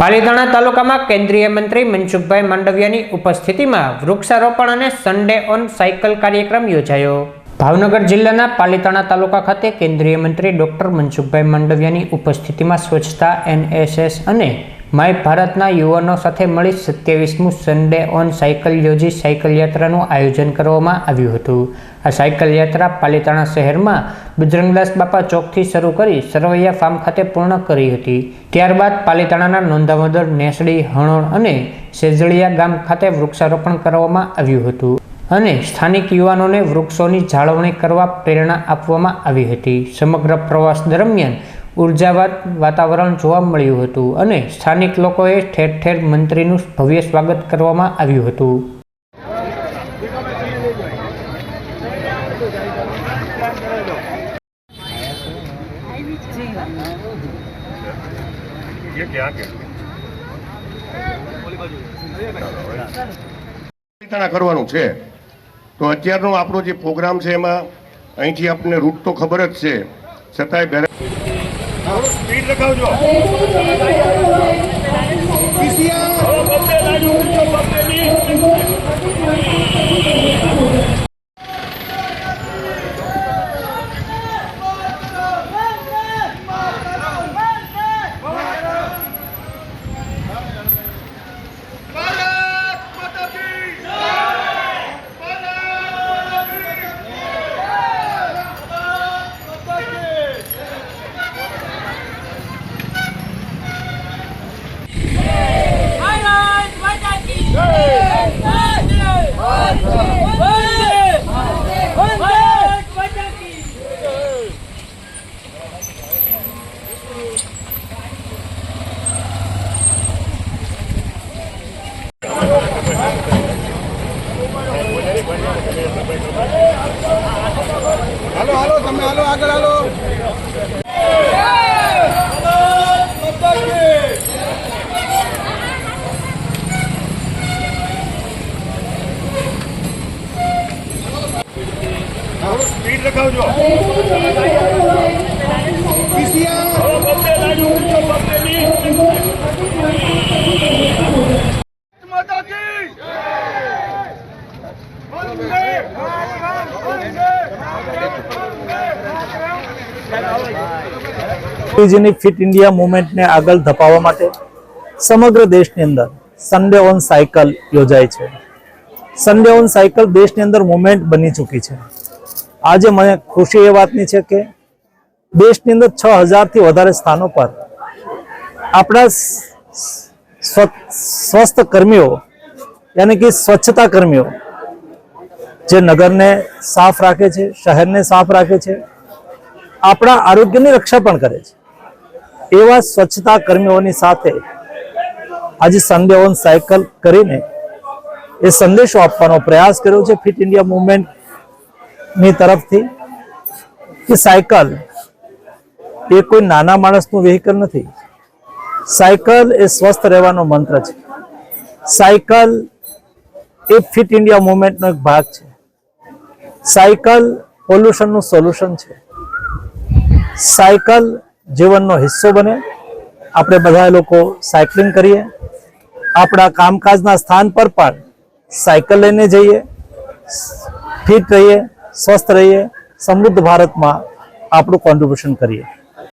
પાલીતાણા તાલુકામાં કેન્દ્રીય મંત્રી મનસુખભાઈ માંડવિયાની ઉપસ્થિતિમાં વૃક્ષારોપણ અને સન્ડે ઓન સાયકલ કાર્યક્રમ યોજાયો. ભાવનગર જિલ્લાના પાલીતાણા તાલુકા ખાતે કેન્દ્રીય મંત્રી ડોક્ટર મનસુખભાઈ માંડવિયાની ઉપસ્થિતિમાં સ્વચ્છતા એનએસએસ અને માય ભારતના યુવાનો સાથે મળી સત્યાવીસમું સન્ડે ઓન સાયકલ યોજી સાયકલ યાત્રાનું આયોજન કરવામાં આવ્યું હતું. આ સાયકલ યાત્રા પાલીતાણા શહેરમાં બજરંગદાસ બાપા ચોકથી શરૂ કરી સરવૈયા ફાર્મ ખાતે પૂર્ણ કરી હતી. ત્યારબાદ પાલીતાણાના નોંધાવદર નેસડી હણોળ અને સેજળિયા ગામ ખાતે વૃક્ષારોપણ કરવામાં આવ્યું હતું અને સ્થાનિક યુવાનોને વૃક્ષોની જાળવણી કરવા પ્રેરણા આપવામાં આવી હતી. સમગ્ર પ્રવાસ દરમિયાન ઉર્જાવાદ વાતાવરણ જોવા મળ્યું હતું અને સ્થાનિક લોકોએ ઠેર ઠેર મંત્રીનું ભવ્ય સ્વાગત કરવામાં આવ્યું હતું. કરવાનું છે. તો અત્યારનો આપણો જે પ્રોગ્રામ છે એમાં અહીંથી આપણને રૂટ તો ખબર જ છે. છતાંય સ્પીડ લગાવજો હાલો હાલો તમે હાલો આગળ હાલો. સ્પીડ લગાવજો માતા ફિટ ઇન્ડિયા મુવમેન્ટને આગળ ધપાવવા માટે સમગ્ર દેશની અંદર સન્ડે ઓન સાયકલ યોજાય છે. સન્ડે ઓન સાયકલ દેશની અંદર મુવમેન્ટ બની ચૂકી છે. આજે મને ખુશી એ વાતની છે કે દેશની અંદર છ હજારથી વધારે સ્થાનો પર આપણા સ્વસ્થ કર્મીઓ, યાની કે સ્વચ્છતા કર્મીઓ જે નગરને સાફ રાખે છે, શહેરને સાફ રાખે છે, આપણા આરોગ્યની રક્ષા પણ કરે છે. એવા સ્વચ્છતા કર્મીઓની સાથે આજે સન્ડે ઓન સાયકલ કરીને એ સંદેશો આપવાનો પ્રયાસ કર્યો છે ફિટ ઇન્ડિયા મુવમેન્ટની તરફથી કે સાયકલ એ કોઈ નાના માણસનું વેહિકલ નથી. સાયકલ એ સ્વસ્થ રહેવાનો મંત્ર છે. સાયકલ એ ફિટ ઇન્ડિયા મુવમેન્ટનો એક ભાગ છે. સાયકલ પોલ્યુશનનું સોલ્યુશન છે. સાયકલ જીવનનો હિસ્સો બને. આપણે બધા લોકો સાયકલિંગ કરીએ. આપણા કામકાજના સ્થાન પર પણ સાયકલ લઈને જઈએ. ફિટ રહીએ, સ્વસ્થ રહીએ. સમૃદ્ધ ભારતમાં આપણું કોન્ટ્રીબ્યુશન કરીએ.